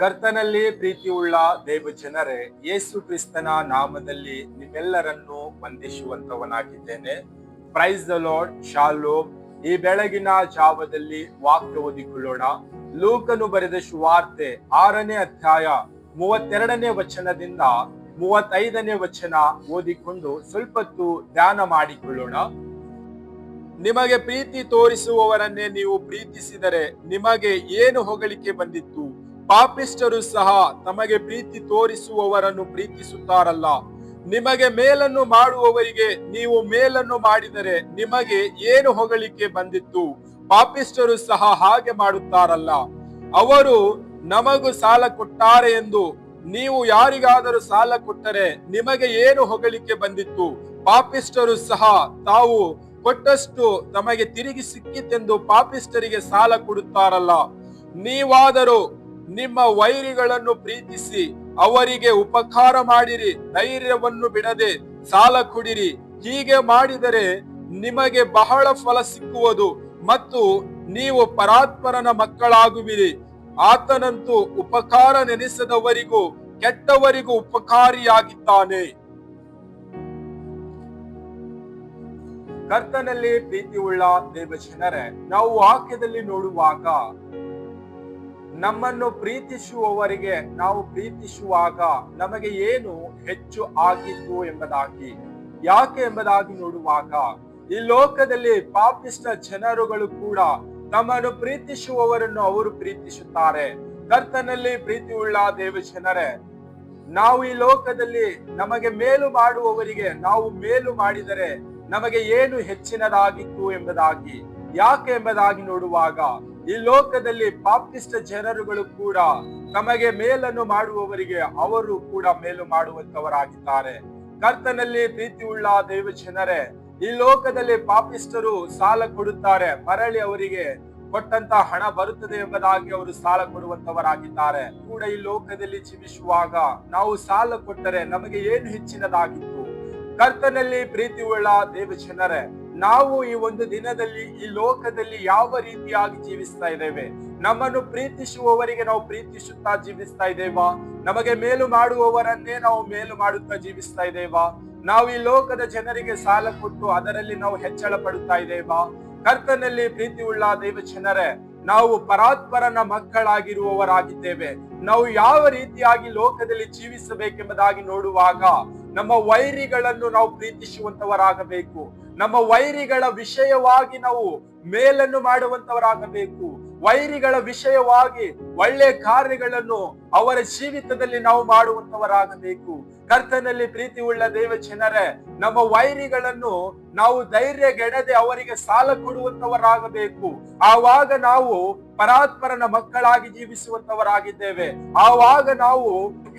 ಕರ್ತನಲ್ಲಿ ಪ್ರೀತಿಯುಳ್ಳ ದೇವ ಜನರೇ, ಯೇಸು ಕ್ರಿಸ್ತನ ನಾಮದಲ್ಲಿ ನಿಮ್ಮೆಲ್ಲರನ್ನು ವಂದಿಸುವಂತವನಾಗಿದ್ದೇನೆ ಪ್ರೈಸ್ ದ ಲಾರ್ಡ್ ಶಾಲೋ ಈ ಬೆಳಗಿನ ಜಾವದಲ್ಲಿ ವಾಕ್ಯ ಓದಿಕೊಳ್ಳೋಣ. ಲೂಕನು ಬರೆದ ಸುವಾರ್ತೆ ಆರನೇ ಅಧ್ಯಾಯ ಮೂವತ್ತೆರಡನೇ ವಚನದಿಂದ ಮೂವತ್ತೈದನೇ ವಚನ ಓದಿಕೊಂಡು ಸ್ವಲ್ಪತ್ತು ಧ್ಯಾನ ಮಾಡಿಕೊಳ್ಳೋಣ. ನಿಮಗೆ ಪ್ರೀತಿ ತೋರಿಸುವವರನ್ನೇ ನೀವು ಪ್ರೀತಿಸಿದರೆ ನಿಮಗೆ ಏನು ಹೊಗಳಿಕೆ ಬಂದಿತ್ತು? ಪಾಪಿಷ್ಟರು ಸಹ ತಮಗೆ ಪ್ರೀತಿ ತೋರಿಸುವವರನ್ನು ಪ್ರೀತಿಸುತ್ತಾರಲ್ಲ. ನಿಮಗೆ ಮೇಲನ್ನು ಮಾಡುವವರಿಗೆ ನೀವು ಮೇಲನ್ನು ಮಾಡಿದರೆ ನಿಮಗೆ ಏನು ಹೊಗಳಿಕೆ ಬಂದಿತ್ತು? ಪಾಪಿಷ್ಟರು ಸಹ ಹಾಗೆ ಮಾಡುತ್ತಾರಲ್ಲ. ಅವರು ನಮಗೂ ಸಾಲ ಕೊಟ್ಟಾರೆ ಎಂದು ನೀವು ಯಾರಿಗಾದರೂ ಸಾಲ ಕೊಟ್ಟರೆ ನಿಮಗೆ ಏನು ಹೊಗಳಿಕೆ ಬಂದಿತ್ತು? ಪಾಪಿಷ್ಟರು ಸಹ ತಾವು ಕೊಟ್ಟಷ್ಟು ತಮಗೆ ತಿರುಗಿ ಸಿಕ್ಕಿತೆಂದು ಪಾಪಿಷ್ಟರಿಗೆ ಸಾಲ ಕೊಡುತ್ತಾರಲ್ಲ. ನೀವಾದರೂ ನಿಮ್ಮ ವೈರಿಗಳನ್ನು ಪ್ರೀತಿಸಿ, ಅವರಿಗೆ ಉಪಕಾರ ಮಾಡಿರಿ, ಧೈರ್ಯವನ್ನು ಬಿಡದೆ ಸಾಲ ಕುಡಿರಿ. ಹೀಗೆ ಮಾಡಿದರೆ ನಿಮಗೆ ಬಹಳ ಫಲ ಸಿಕ್ಕುವುದು ಮತ್ತು ನೀವು ಪರಾತ್ಮರನ ಮಕ್ಕಳಾಗುವಿರಿ. ಆತನಂತೂ ಉಪಕಾರ ನೆನೆಸದವರಿಗೂ, ಕೆಟ್ಟವರಿಗೂ ಉಪಕಾರಿಯಾಗಿದ್ದಾನೆ. ಕರ್ತನಲ್ಲಿ ಪ್ರೀತಿಯುಳ್ಳ ದೇವಜನರೇ, ನಾವು ವಾಕ್ಯದಲ್ಲಿ ನೋಡುವಾಗ ನಮ್ಮನ್ನು ಪ್ರೀತಿಸುವವರಿಗೆ ನಾವು ಪ್ರೀತಿಸುವಾಗ ನಮಗೆ ಏನು ಹೆಚ್ಚು ಆಗಿತ್ತು ಎಂಬುದಾಗಿ. ಯಾಕೆ ಎಂಬುದಾಗಿ ನೋಡುವಾಗ, ಈ ಲೋಕದಲ್ಲಿ ಪಾಪಿಸ್ಟ ಜನರುಗಳು ಕೂಡ ತಮ್ಮನ್ನು ಪ್ರೀತಿಸುವವರನ್ನು ಅವರು ಪ್ರೀತಿಸುತ್ತಾರೆ. ಕರ್ತನಲ್ಲಿ ಪ್ರೀತಿಯುಳ್ಳ ದೇವಜನರೇ ನಾವು ಈ ಲೋಕದಲ್ಲಿ ನಮಗೆ ಮೇಲು ಮಾಡುವವರಿಗೆ ನಾವು ಮೇಲು ಮಾಡಿದರೆ ನಮಗೆ ಏನು ಹೆಚ್ಚಿನದಾಗಿತ್ತು ಎಂಬುದಾಗಿ. ಯಾಕೆ ಎಂಬುದಾಗಿ ನೋಡುವಾಗ ಈ ಲೋಕದಲ್ಲಿ ಪಾಪಿಷ್ಟ ಜನರುಗಳು ಕೂಡ ತಮಗೆ ಮೇಲನ್ನು ಮಾಡುವವರಿಗೆ ಅವರು ಕೂಡ ಮೇಲು ಮಾಡುವಂತವರಾಗಿದ್ದಾರೆ ಕರ್ತನಲ್ಲಿ ಪ್ರೀತಿಯುಳ್ಳ ದೈವ ಜನರೇ, ಈ ಲೋಕದಲ್ಲಿ ಪಾಪಿಷ್ಟರು ಸಾಲ ಕೊಡುತ್ತಾರೆ. ಮರಳಿ ಅವರಿಗೆ ಕೊಟ್ಟಂತ ಹಣ ಬರುತ್ತದೆ ಎಂಬುದಾಗಿ ಅವರು ಸಾಲ ಕೊಡುವಂತವರಾಗಿದ್ದಾರೆ ಕೂಡ ಈ ಲೋಕದಲ್ಲಿ ಜೀವಿಸುವಾಗ ನಾವು ಸಾಲ ಕೊಟ್ಟರೆ ನಮಗೆ ಏನು ಹೆಚ್ಚಿನದಾಗಿತ್ತು? ಕರ್ತನಲ್ಲಿ ಪ್ರೀತಿಯುಳ್ಳ ದೇವ ಜನರೇ ನಾವು ಈ ಒಂದು ದಿನದಲ್ಲಿ ಈ ಲೋಕದಲ್ಲಿ ಯಾವ ರೀತಿಯಾಗಿ ಜೀವಿಸ್ತಾ ಇದ್ದೇವೆ? ನಮ್ಮನ್ನು ಪ್ರೀತಿಸುವವರಿಗೆ ನಾವು ಪ್ರೀತಿಸುತ್ತಾ ಜೀವಿಸ್ತಾ ಇದ್ದೇವಾ? ನಮಗೆ ಮೇಲು ಮಾಡುವವರನ್ನೇ ನಾವು ಮೇಲು ಮಾಡುತ್ತಾ ಜೀವಿಸ್ತಾ ಇದ್ದೇವಾ? ನಾವು ಈ ಲೋಕದ ಜನರಿಗೆ ಸಾಲ ಕೊಟ್ಟು ಅದರಲ್ಲಿ ನಾವು ಹೆಚ್ಚಳ ಪಡುತ್ತಾ ಇದ್ದೇವಾ? ಕರ್ತನಲ್ಲಿ ಪ್ರೀತಿಯುಳ್ಳ ದೇವ ಜನರೇ ನಾವು ಪರಾತ್ಪರನ ಮಕ್ಕಳಾಗಿರುವವರಾಗಿದ್ದೇವೆ. ನಾವು ಯಾವ ರೀತಿಯಾಗಿ ಲೋಕದಲ್ಲಿ ಜೀವಿಸಬೇಕೆಂಬುದಾಗಿ ನೋಡುವಾಗ ನಮ್ಮ ವೈರಿಗಳನ್ನು ನಾವು ಪ್ರೀತಿಸುವಂತವರಾಗಬೇಕು. ನಮ್ಮ ವೈರಿಗಳ ವಿಷಯವಾಗಿ ನಾವು ಮೇಲನ್ನು ಮಾಡುವಂತವರಾಗಬೇಕು. ವೈರಿಗಳ ವಿಷಯವಾಗಿ ಒಳ್ಳೆ ಕಾರ್ಯಗಳನ್ನು ಅವರ ಜೀವಿತದಲ್ಲಿ ನಾವು ಮಾಡುವಂತವರಾಗಬೇಕು ಕರ್ತನಲ್ಲಿ ಪ್ರೀತಿ ಉಳ್ಳ ದೇವ ಜನರೇ ನಮ್ಮ ವೈರಿಗಳನ್ನು ನಾವು ಧೈರ್ಯಗೆಡದೆ ಅವರಿಗೆ ಸಾಲ ಕೊಡುವಂತವರಾಗಬೇಕು ಆವಾಗ ನಾವು ಪರಾತ್ಪರನ ಮಕ್ಕಳಾಗಿ ಜೀವಿಸುವಂತವರಾಗಿದ್ದೇವೆ ಆವಾಗ ನಾವು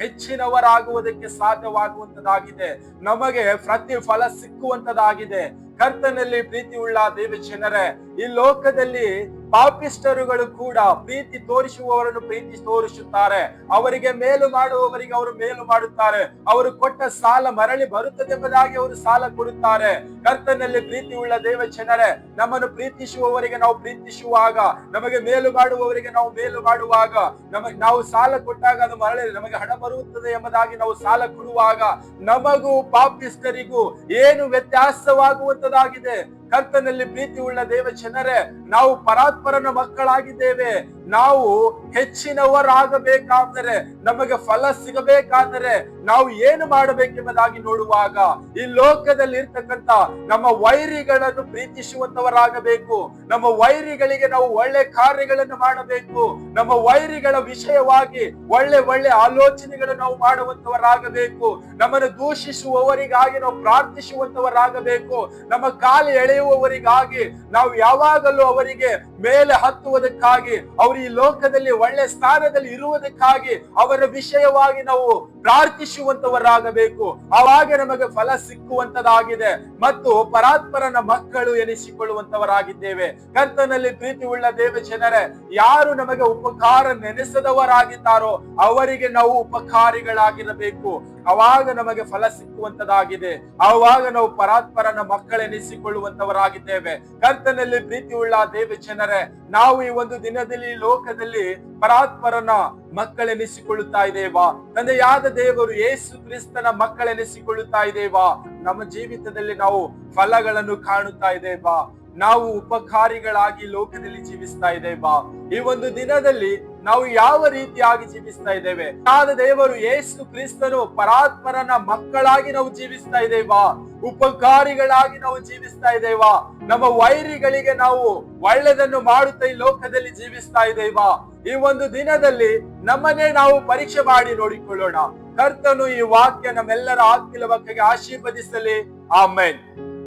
ಹೆಚ್ಚಿನವರಾಗುವುದಕ್ಕೆ ಸಾಧ್ಯವಾಗುವಂತದಾಗಿದೆ ನಮಗೆ ಪ್ರತಿಫಲ ಸಿಕ್ಕುವಂತದಾಗಿದೆ ಕರ್ತನಲ್ಲಿ ಪ್ರೀತಿ ಉಳ್ಳ ದೇವ ಜನರೇ ಈ ಲೋಕದಲ್ಲಿ ಪಾಪಿಷ್ಟರುಗಳು ಕೂಡ ಪ್ರೀತಿ ತೋರಿಸುವವರನ್ನು ಪ್ರೀತಿ ತೋರಿಸುತ್ತಾರೆ. ಅವರಿಗೆ ಮೇಲು ಮಾಡುವವರಿಗೆ ಅವರು ಮೇಲು ಮಾಡುತ್ತಾರೆ. ಅವರು ಕೊಟ್ಟ ಸಾಲ ಮರಳಿ ಬರುತ್ತದೆ ಎಂಬುದಾಗಿ ಅವರು ಸಾಲ ಕೊಡುತ್ತಾರೆ. ಕರ್ತನಲ್ಲಿ ಪ್ರೀತಿ ಉಳ್ಳ ದೇವ ಜನರೇ, ನಮ್ಮನ್ನು ಪ್ರೀತಿಸುವವರಿಗೆ ನಾವು ಪ್ರೀತಿಸುವಾಗ, ನಮಗೆ ಮೇಲು ಮಾಡುವವರಿಗೆ ನಾವು ಮೇಲು ಮಾಡುವಾಗ, ನಮಗೆ ನಾವು ಸಾಲ ಕೊಟ್ಟಾಗ ಅದು ಮರಳಿ ನಮಗೆ ಹಣ ಬರುತ್ತದೆ ಎಂಬುದಾಗಿ ನಾವು ಸಾಲ ಕೊಡುವಾಗ ನಮಗೂ ಪಾಪಿಸ್ಟರಿಗೂ ಏನು ವ್ಯತ್ಯಾಸವಾಗುವಂತದಾಗಿದೆ? ಕರ್ತನಲ್ಲಿ ಪ್ರೀತಿ ಉಳ್ಳ ದೇವ ಜನರೇ ನಾವು ಪರಾತ್ಪರನ ಮಕ್ಕಳಾಗಿದ್ದೇವೆ. ನಾವು ಹೆಚ್ಚಿನವರಾಗಬೇಕಾದರೆ, ನಮಗೆ ಫಲ ಸಿಗಬೇಕಾದರೆ ನಾವು ಏನು ಮಾಡಬೇಕೆಂಬುದಾಗಿ ನೋಡುವಾಗ ಈ ಲೋಕದಲ್ಲಿ ಇರ್ತಕ್ಕಂತ ನಮ್ಮ ವೈರಿಗಳನ್ನು ಪ್ರೀತಿಸುವಂತವರಾಗಬೇಕು ನಮ್ಮ ವೈರಿಗಳಿಗೆ ನಾವು ಒಳ್ಳೆ ಕಾರ್ಯಗಳನ್ನು ಮಾಡಬೇಕು. ನಮ್ಮ ವೈರಿಗಳ ವಿಷಯವಾಗಿ ಒಳ್ಳೆ ಒಳ್ಳೆ ಆಲೋಚನೆಗಳನ್ನು ನಾವು ಮಾಡುವಂತವರಾಗಬೇಕು ನಮ್ಮನ್ನು ದೂಷಿಸುವವರಿಗಾಗಿ ನಾವು ಪ್ರಾರ್ಥಿಸುವಂತವರಾಗಬೇಕು ನಮ್ಮ ಕಾಲು ಎಳೆಯುವವರಿಗಾಗಿ ನಾವು ಯಾವಾಗಲೂ ಅವರಿಗೆ ಮೇಲೆ ಹತ್ತುವುದಕ್ಕಾಗಿ, ಅವರು ಈ ಲೋಕದಲ್ಲಿ ಒಳ್ಳೆ ಸ್ಥಾನದಲ್ಲಿ ಇರುವುದಕ್ಕಾಗಿ ಅವರ ವಿಷಯವಾಗಿ ನಾವು ಪ್ರಾರ್ಥಿಸುವಂತವರಾಗಬೇಕು. ಅವಾಗ ನಮಗೆ ಫಲ ಸಿಕ್ಕುವಂತದಾಗಿದೆ. ಮತ್ತು ಪರಾತ್ಪರನ ಮಕ್ಕಳು ಎನಿಸಿಕೊಳ್ಳುವಂತವರಾಗಿದ್ದೇವೆ. ಕರ್ತನಲ್ಲಿ ಪ್ರೀತಿ ಉಳ್ಳ ದೇವ ಯಾರು ನಮಗೆ ಉಪಕಾರ ನೆನೆಸದವರಾಗಿದ್ದಾರೋ ಅವರಿಗೆ ನಾವು ಉಪಕಾರಿಗಳಾಗಿರಬೇಕು. ಅವಾಗ ನಮಗೆ ಫಲ ಸಿಕ್ಕುವಂತದಾಗಿದೆ. ಆವಾಗ ನಾವು ಪರಾತ್ಪರನ ಮಕ್ಕಳೆನಿಸಿಕೊಳ್ಳುವಂತವರಾಗಿದ್ದೇವೆ ಕರ್ತನಲ್ಲಿ ಪ್ರೀತಿ ಉಳ್ಳ ದೇವ ಜನರೇ, ನಾವು ಈ ಒಂದು ದಿನದಲ್ಲಿ ಲೋಕದಲ್ಲಿ ಪರಾತ್ಪರನ ಮಕ್ಕಳೆನಿಸಿಕೊಳ್ಳುತ್ತಾ ಇದ್ದೇವಾ? ತಂದೆಯಾದ ದೇವರು ಯೇಸು ಕ್ರಿಸ್ತನ ಮಕ್ಕಳೆನಿಸಿಕೊಳ್ಳುತ್ತಾ ಇದ್ದೇವಾ? ನಮ್ಮ ಜೀವಿತದಲ್ಲಿ ನಾವು ಫಲಗಳನ್ನು ಕಾಣುತ್ತಾ ಇದ್ದೇವಾ? ನಾವು ಉಪಕಾರಿಗಳಾಗಿ ಲೋಕದಲ್ಲಿ ಜೀವಿಸ್ತಾ ಇದ್ದೇವಾ? ಈ ಒಂದು ದಿನದಲ್ಲಿ ನಾವು ಯಾವ ರೀತಿಯಾಗಿ ಜೀವಿಸ್ತಾ ಇದ್ದೇವೆ? ಆದ ದೇವರು ಯೇಸು ಕ್ರಿಸ್ತನು ಪರಾತ್ಮರನ ಮಕ್ಕಳಾಗಿ ನಾವು ಜೀವಿಸ್ತಾ ಇದ್ದೇವಾ? ಉಪಕಾರಿಗಳಾಗಿ ನಾವು ಜೀವಿಸ್ತಾ ಇದ್ದೇವಾ? ನಮ್ಮ ವೈರಿಗಳಿಗೆ ನಾವು ಒಳ್ಳೆದನ್ನು ಮಾಡುತ್ತಾ ಈ ಲೋಕದಲ್ಲಿ ಜೀವಿಸ್ತಾ ಇದ್ದೇವಾ? ಈ ಒಂದು ದಿನದಲ್ಲಿ ನಮ್ಮನ್ನೇ ನಾವು ಪರೀಕ್ಷೆ ಮಾಡಿ ನೋಡಿಕೊಳ್ಳೋಣ. ಕರ್ತನು ಈ ವಾಕ್ಯ ನಮ್ಮೆಲ್ಲರ ಆಕಿಲ ಬಗ್ಗೆ ಆಶೀರ್ವದಿಸಲಿ. ಆಮೇನ್.